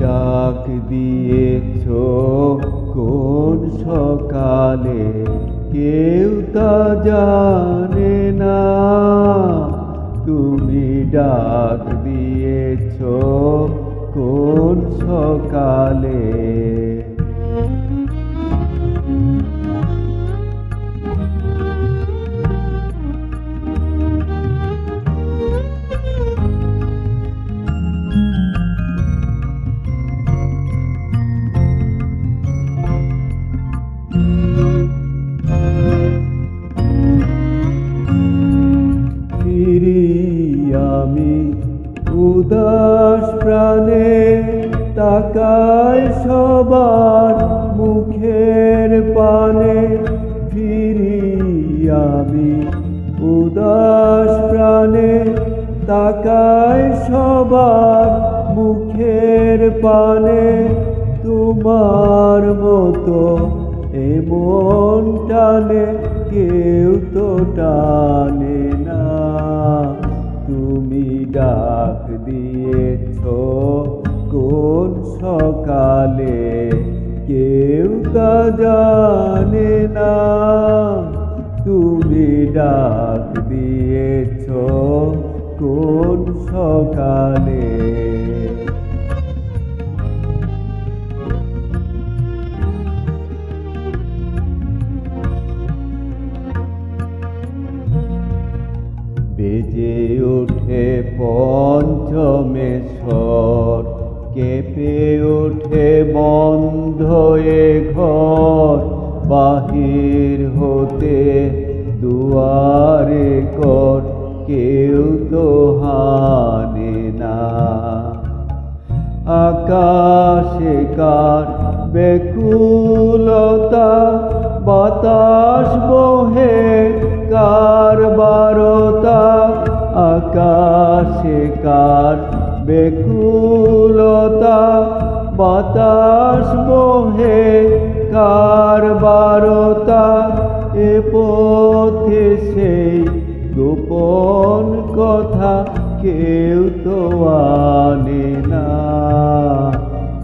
ডাক দিয়েছ কোন সকালে? কেউ তা জানে না। তুমি ডাক দিয়েছ কোন সকালে? আমি। উদাস প্রাণে তাকায় সবার মুখের পানে। ফিরি আমি। উদাস প্রাণে তাকায় সবার মুখের পানে। তোমার মতো এমন টানে কেউ তো টানে। তুমি ডাক দিয়েছ কোন সকালে? কেউ তা জানে না। তুমি ডাক দিয়েছ কোন সকালে? পঞ্চমেশ্বর কেঁপে ওঠে বন্ধ এ ঘর, বাহির হতে দুয়ারে কর, কেউ তো হানে না। আকাশে কার বেকুলতা, বাতাস বহে বেকুলতা বাতাস বহে কার বারতা এ পথে সেই গোপন কথা কেউ তো আনে না।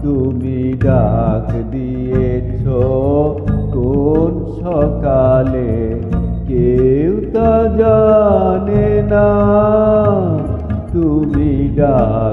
তুমি ডাক দিয়েছ কোন সকালে, কেউ তা জানে না। তুমি ডাক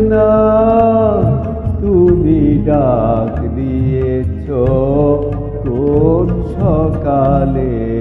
ডাক দিয়েছ কোন সকালে